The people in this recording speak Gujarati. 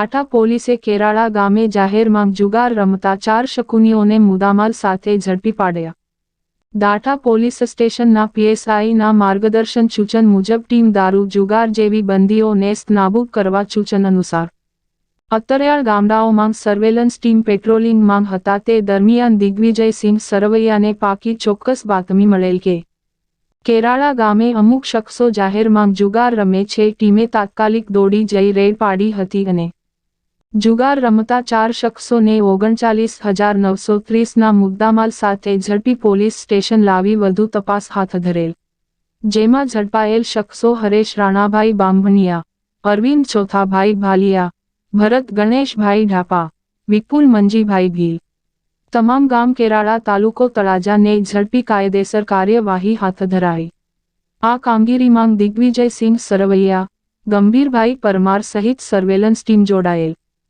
દાઠા પોલીસે કેરાળા ગામે જાહેરમાં જુગાર રમતા ચાર શકુનીઓને મુદામાલ સાથે ઝડપી પાડ્યા. દાઠા પોલીસ સ્ટેશનના પીએસઆઈના માર્ગદર્શન સૂચન મુજબ ટીમ દારૂ, જુગાર જેવી બંદીઓ નેસ્ત નાબૂદ કરવા સૂચન અનુસાર અતરિયાળ ગામડાઓમાં સર્વેલન્સ ટીમ પેટ્રોલિંગમાં હતા. તે દરમિયાન દિગ્વિજયસિંહ સરવૈયાને પાકી ચોક્કસ બાતમી મળેલ કે કેરાળા ગામે અમુક શખ્સો જાહેરમાં જુગાર રમે છે. ટીમે તાત્કાલિક દોડી જઈ રેડ પાડી હતી અને જુગાર રમતા ચાર શખ્સોને ઓગણચાલીસ હજાર નવસો ત્રીસના મુદ્દામાલ સાથે ઝડપી પોલીસ સ્ટેશન લાવી વધુ તપાસ હાથ ધરેલ. જેમાં ઝડપાયેલ શખ્સો હરેશ રાણાભાઈ બાંભણિયા અરવિંદ ચોથાભાઈ ભાલિયા, ભરત ગણેશભાઈ ઢાપા, વિપુલ મંજીભાઈ ભીલ. તમામ ગામ કેરાળા તાલુકો તળાજાને ઝડપી કાયદેસર કાર્યવાહી હાથ ધરાઈ. આ કામગીરીમાં દિગ્વિજયસિંહ સરવૈયા, ગંભીરભાઈ પરમાર સહિત સર્વેલન્સ ટીમ જોડાયેલ.